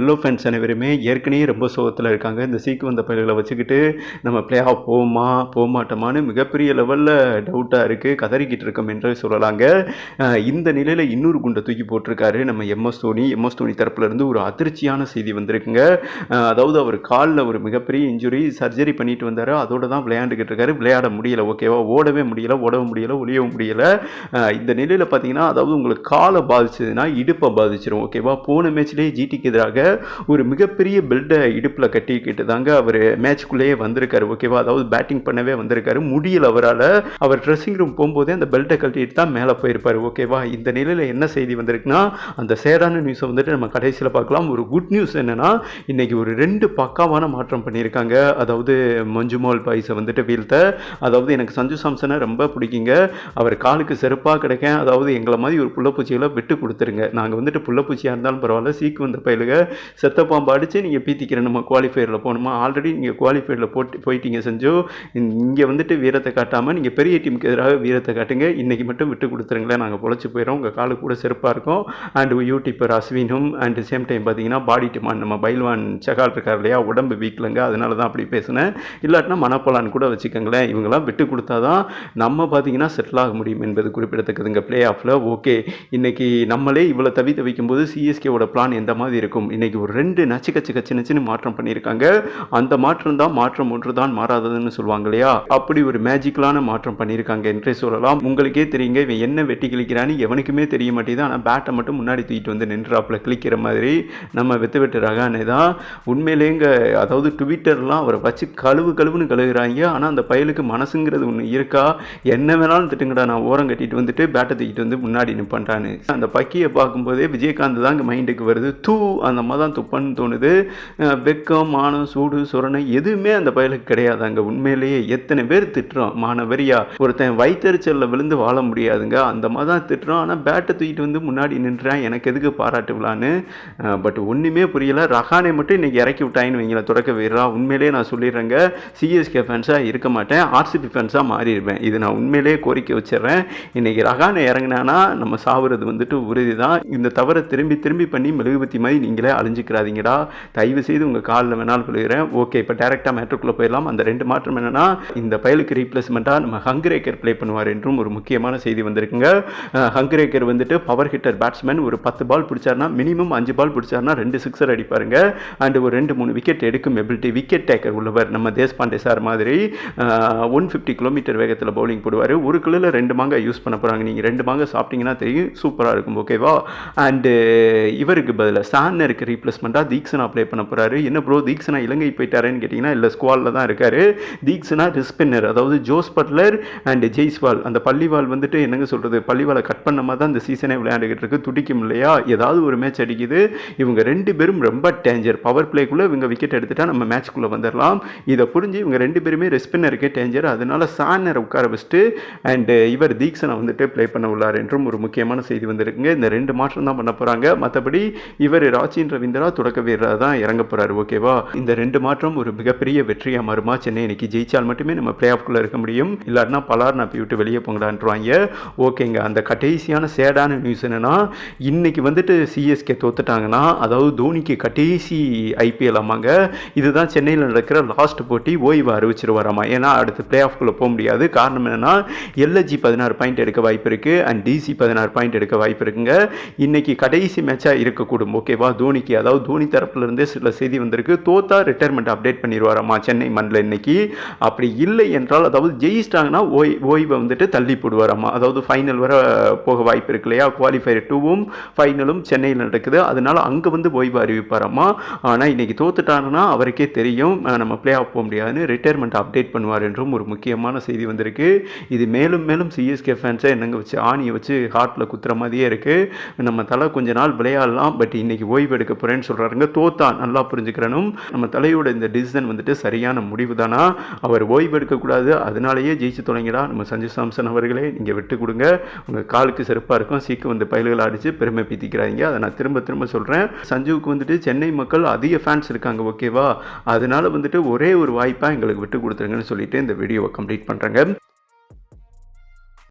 Yellow fans அனைவருமே. ஏற்கனவே ரொம்ப சோகத்தில் இருக்காங்க. இந்த சீக்கு வந்த பயிர்களை வச்சுக்கிட்டு நம்ம பிளே ஆஃப் போமா போகமாட்டோமான்னு மிகப்பெரிய லெவலில் டவுட்டாக இருக்குது கதறிக்கிட்டு இருக்கோம் என்று சொல்லலாங்க. இந்த நிலையில் இன்னொரு குண்டை தூக்கி போட்டிருக்காரு நம்ம எம்எஸ் தோனி எம்எஸ் தோனி தரப்புலேருந்து ஒரு அதிர்ச்சியான செய்தி வந்திருக்குங்க. அதாவது அவர் காலில் ஒரு மிகப்பெரிய இன்ஜுரி சர்ஜரி பண்ணிட்டு வந்தார். அதோடு தான் விளையாண்டுக்கிட்டு இருக்காரு. விளையாட முடியல ஓகேவா ஓடவே முடியல ஓடவும் முடியல ஒளியவும் முடியல. இந்த நிலையில் பார்த்தீங்கன்னா அதாவது உங்களுக்கு காலை பாதிச்சதுன்னா இடுப்பை பாதிச்சிடும் ஓகேவா போன மேட்ச்லேயே ஜிடிக்கு எதிராக ஒரு மிகப்பெரிய பெல்ட்டை இடுப்பில் கட்டிக்கிட்டு தாங்க அவர் மேட்ச்க்குள்ளேயே வந்திருக்காரு ஓகேவா அதாவது பேட்டிங் பண்ணவே வந்திருக்காரு. முடியல அவரால். அவர் ட்ரெஸ்ஸிங் ரூம் போகும்போதே அந்த பெல்ட்டை கட்டிட்டு தான் மேலே போயிருப்பார் ஓகேவா இந்த நிலையில் என்ன செய்தி வந்திருக்குன்னா அந்த சேடான நியூஸை வந்துட்டு நம்ம கடைசியில் பார்க்கலாம். ஒரு குட் நியூஸ் என்னென்னா இன்றைக்கி ஒரு ரெண்டு பக்காவான மாற்றம் பண்ணியிருக்காங்க. அதாவது மஞ்சுமால் பாய்ஸை வந்துட்டு வீழ்த்த. அதாவது எனக்கு சஞ்சு சாம்சனை ரொம்ப பிடிக்குங்க. அவர் காலுக்கு செருப்பாக கிடைக்க அதாவது எங்களை மாதிரி ஒரு புள்ளப்பூச்சிகளை விட்டு கொடுத்துருங்க. நாங்கள் வந்துட்டு புள்ளப்பூச்சியாக இருந்தாலும் பரவாயில்ல சீக்கு வந்த பயிலுக செத்த பாம்பு அடித்து நீங்கள் பீத்திக்கிற நம்ம குவாலிஃபயரில் போகணுமா? ஆல்ரெடி நீங்கள் குவாலிஃபயரில் போட்டு போயிட்டீங்க செஞ்சோ. இங்கே வந்துட்டு வீரத்தை காட்டாமல் நீங்கள் பெரிய டீமுக்கு எதிராக வீரத்தை காட்டுங்க. இன்றைக்கி மட்டும் விட்டு கொடுத்துருங்களேன். நாங்கள் பொழைச்சி போயிடும் உங்கள் காலு கூட சிறப்பாக இருக்கும். அண்ட் யூடியூப்பர் அஸ்வினும் அண்ட் சேம் டைம் பார்த்தீங்கன்னா பாடி டிமான் நம்ம பைல்வான் சகால் இருக்கார் இல்லையா? உடம்பு வீக்கிலங்க. அதனால தான் அப்படி பேசினேன். இல்லாட்டினா மனப்பலான்னு கூட வச்சுக்கோங்களேன். இவங்கெல்லாம் விட்டு கொடுத்தா தான் நம்ம பார்த்தீங்கன்னா செட்டில் ஆக முடியும் என்பது குறிப்பிடத்தக்கதுங்க. பிளே ஆஃபில் ஓகே இன்றைக்கி நம்மளே இவ்வளோ தவி தவிக்கும் போது சிஎஸ்கேவோட பிளான் எந்த மாதிரி இருக்கும்? இன்னைக்கு ஒரு ரெண்டு நச்சு கச்சு கச்சின்னு நச்சுன்னு மாற்றம் பண்ணியிருக்காங்க. அந்த மாற்றம் தான் மாற்றம் ஒன்று தான் மாறாததுன்னு சொல்லுவாங்க இல்லையா? அப்படி ஒரு மேஜிக்கலான மாற்றம் பண்ணியிருக்காங்க என்றே சொல்லலாம். உங்களுக்கே தெரியுங்க இவன் என்ன வெட்டி கிழிக்கிறான்னு எவனுக்குமே தெரிய மாட்டேங்குது. ஆனால் பேட்டை மட்டும் முன்னாடி தூக்கிட்டு வந்து நின்றாப்புல கிழிக்கிற மாதிரி நம்ம வெத்து வெட்டு ரகானே தான். உண்மையிலேங்க அதாவது ட்விட்டர்லாம் அவரை வச்சு கழுவு கழுவுன்னு கழுகுறாங்க. ஆனால் அந்த பயலுக்கு மனசுங்கிறது ஒன்று இருக்கா? என்ன வேணாலும் திட்டுங்கடா நான் ஓரம் கட்டிட்டு வந்துட்டு பேட்டை தூக்கிட்டு வந்து முன்னாடி நிப்பான்றான்னு அந்த பக்கியை பார்க்கும்போதே விஜயகாந்த் தாங்க மைண்டுக்கு வருது. தூ அந்த மாதிரி தான் துப்பன்னு தோணுது வெக்கம் மானம் சூடு சுரணை எதுவுமே அந்த பயலுக்கு கிடையாது. அங்கே உண்மையிலேயே எத்தனை பேர் திட்டுறோம் மானவரியா? ஒருத்தன் வயிற்றுச்சலில் விழுந்து வாழ முடியாதுங்க. அந்த மாதிரி தான் திட்டுறோம் ஆனால் பேட்டை தூக்கிட்டு வந்து முன்னாடி நின்றேன். எனக்கு எதுக்கு பாராட்டு விழான்னு? பட் ஒன்றுமே புரியல. ரஹானை மட்டும் இன்னைக்கு இறக்கி விட்டாயின்னு வைங்களேன். தொடக்க வீரரா. உண்மையிலேயே நான் சொல்லிடுறேங்க. சிஎஸ்கே ஃபேன்ஸாக இருக்க மாட்டேன். ஆர்சிபி ஃபேன்ஸாக மாறிடுவேன். இது நான் உண்மையிலேயே கோரிக்கை வச்சிடுறேன். இன்னைக்கு ரஹானை இறங்கினானா நம்ம சாவுறது வந்துட்டு உறுதி தான் இந்த தவறை திரும்பி திரும்பி பண்ணி மெழுகுபத்தி மாதிரி நீங்களே அழிஞ்சிக்கிறாதீங்கடா. தயவு செய்து உங்கள் காலில் வேணாலும் விழுகிறேன் ஓகே இப்போ டேரெக்டாக மேட்ருக்குள்ளே போயிடலாம். அந்த ரெண்டு மாற்றம் என்னன்னா இந்த பயலுக்கு ரீப்ளேஸ்மெண்ட்டாக நம்ம ஹங்கரேக்கர் ப்ளே பண்ணுவார் என்றும் ஒரு முக்கியமான செய்தி வந்திருக்குங்க. ஹங்கரேக்கர் வந்துட்டு பவர் ஹிட்டர் பேட்ஸ்மேன் ஒரு பத்து பால் பிடிச்சாருன்னா மினிமம் அஞ்சு பால் பிடிச்சாருன்னா ரெண்டு சிக்ஸர் அடிப்பாருங்க. அண்ட் ஒரு ரெண்டு மூணு விக்கெட் எடுக்கும் எபிலிட்டி விக்கெட் டேக்கர் உள்ளவர் நம்ம தேஷ்பாண்டே சார் மாதிரி. ஒன் ஃபிஃப்டி கிலோமீட்டர் வேகத்தில் பவுலிங் போடுவார். ஒரு கிலோவில் ரெண்டு மாங்காய் யூஸ் பண்ண போகிறாங்க நீங்கள் ரெண்டு மாங்காய் சாப்பிட்டீங்கன்னா தெரியும் சூப்பராக இருக்கும் ஓகேவா அண்டு இவருக்கு பதிலாக சான்னருக்கு ரீப்ளேஸ்மெண்ட்டாக தீக்ஷனா அப்ளை பண்ண போகிறாரு என்ன ப்ரோ தீக்ஷனா இலங்கை போயிட்டாருன்னு கேட்டிங்கன்னா இல்லை ஸ்குவாலில் தான் இருக்கார். தீக்ஷனா ரிஸ்பின்னர் அதாவது ஜோஸ் பட்லர் அண்ட் ஜெய்ஸ்வால். அந்த பள்ளிவால் வந்துட்டு என்னங்க சொல்கிறது பள்ளிவாலை கட் பண்ண மாதிரி தான் இந்த சீசனே விளையாண்டுக்கிட்டு இருக்கு. துடிக்கும் இல்லையா? ஏதாவது ஒரு மேட்ச் அடிக்குது. இவங்க ரெண்டு பேரும் ரொம்ப டேஞ்சர் பவர் பிளேக்குள்ளே இவங்க விக்கெட் எடுத்துட்டா நம்ம மேட்ச்க்குள்ளே வந்துடலாம் இதை புரிஞ்சு இவங்க ரெண்டு பேருமே ரெஸ்பின்னருக்கு டேஞ்சர் அதனால சானரை உட்கார வச்சுட்டு அண்டு இவர் தீக்ஷனை வந்துட்டு ப்ளே பண்ண உள்ளார் என்றும் ஒரு முக்கியமான செய்தி வந்திருக்குங்க. இந்த ரெண்டு மாற்றம் தான் பண்ண போகிறாங்க மற்றபடி இவர் ராச்சின்ற ரவீந்திரா தொடக்க வீரராக தான் இறங்க போகிறாரு ஓகேவா? இந்த ரெண்டு மாற்றம் ஒரு மிகப்பெரிய வெற்றியாக மாறுமா? சென்னை இன்னைக்கு ஜெயிச்சால் மட்டுமே நம்ம பிளே ஆஃப்குள்ளே இருக்க முடியும். இல்லாட்டினா பலார் நான் விட்டு வெளியே போங்கடான்றாங்க ஓகேங்க அந்த கடைசியான சேடான நியூஸ் என்னென்னா இன்னைக்கு வந்துட்டு சிஎஸ்கே தோத்துட்டாங்கன்னா அதாவது தோனிக்கு கடைசி ஐபிஎல் ஆமாங்க இதுதான் சென்னையில் நடக்கிற லாஸ்ட் போட்டி ஓய்வு அறிவிச்சிருவாராமா? ஏன்னா அடுத்து பிளே ஆஃப்குள்ளே போக முடியாது. காரணம் என்னென்னா எல்எஜி பதினாறு பாயிண்ட் எடுக்க வாய்ப்பு இருக்குது அண்ட் டிசி பதினாறு பாயிண்ட் எடுக்க வாய்ப்பு இருக்குங்க. இன்னைக்கு கடைசி மேட்சாக இருக்கக்கூடும் ஓகேவா? தோனிக்கு அதாவது தோனி தரப்புலேருந்தே சில செய்தி வந்திருக்கு. தோத்தா ரிட்டையர்மெண்ட் அப்டேட் பண்ணிடுவாராம்மா சென்னை மண்ணில் இன்னைக்கு? அப்படி இல்லை என்றால் அதாவது ஜெயிச்சிட்டாங்கன்னா ஓய் ஓய்வை வந்துட்டு தள்ளி போடுவாராம்மா அதாவது ஃபைனல் வர போக வாய்ப்பு இருக்கு இல்லையா? குவாலிஃபயர் டூவும் ஃபைனலும் சென்னையில் நடக்குது. அதனால அங்கே வந்து ஓய்வு அறிவிப்பாராம்மா ஆனால் இன்னைக்கு தோத்துட்டாங்கன்னா அவருக்கே தெரியும். நம்ம பிளே ஆஃப் போக முடியாதுன்னு ரிட்டையர்மெண்ட் அப்டேட் பண்ணுவார் என்றும் ஒரு முக்கியமான செய்தி வந்திருக்கு. இது மேலும் மேலும் சிஎஸ்கே ஃபேன்ஸை என்னங்க வச்சு ஆணியை வச்சு ஹார்ட்டில் குத்துற மாதிரியே இருக்குது நம்ம தலை கொஞ்ச நாள் விளையாடலாம். பட் இன்னைக்கு ஓய்வு எடுக்க போகிறேன்னு சொல்கிறாருங்க தோத்தா நல்லா புரிஞ்சுக்கிறனும். நம்ம தலையோட இந்த டிசிஷன் வந்துட்டு சரியான முடிவு தானா அவர் ஓய்வு எடுக்கக்கூடாது. அதனாலேயே ஜெயிச்சு தொடங்கிடா. நம்ம சஞ்சு சாம்சன் அவர்களே நீங்கள் விட்டு கொடுங்க. உங்கள் காலுக்கு சிறப்பாக இருக்கும். சீக்கு வந்து பயல்கள் அடித்து பெருமை பீத்திக்கிறாங்க அதை நான் திரும்ப திரும்ப சொல்கிறேன் சஞ்சுவுக்கு வந்துட்டு சென்னை மக்கள் அதிக ஃபேன்ஸ் இருக்காங்க ஓகேவா அதனால் வந்துட்டு ஒரே ஒரு வாய்ப்பாக எங்களுக்கு விட்டு கொடுத்துருங்கன்னு சொல்லிட்டு இந்த வீடியோவை கம்ப்ளீட் பண்ணுறேங்க